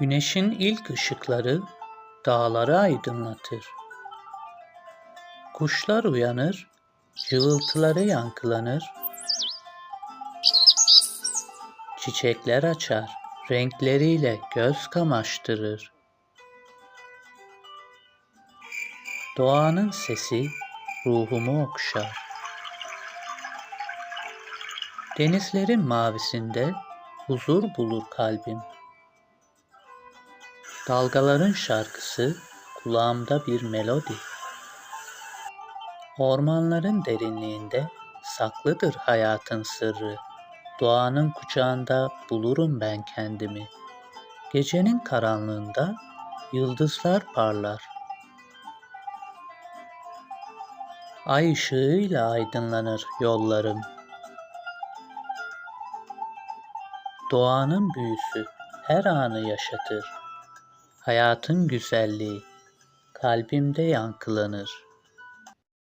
Güneşin ilk ışıkları dağları aydınlatır. Kuşlar uyanır, cıvıltıları yankılanır. Çiçekler açar, renkleriyle göz kamaştırır. Doğanın sesi ruhumu okşar. Denizlerin mavisinde huzur bulur kalbim. Dalgaların şarkısı kulağımda bir melodi. Ormanların derinliğinde saklıdır hayatın sırrı. Doğanın kucağında bulurum ben kendimi. Gecenin karanlığında yıldızlar parlar. Ay ışığıyla aydınlanır yollarım. Doğanın büyüsü her anı yaşatır. Hayatın güzelliği kalbimde yankılanır.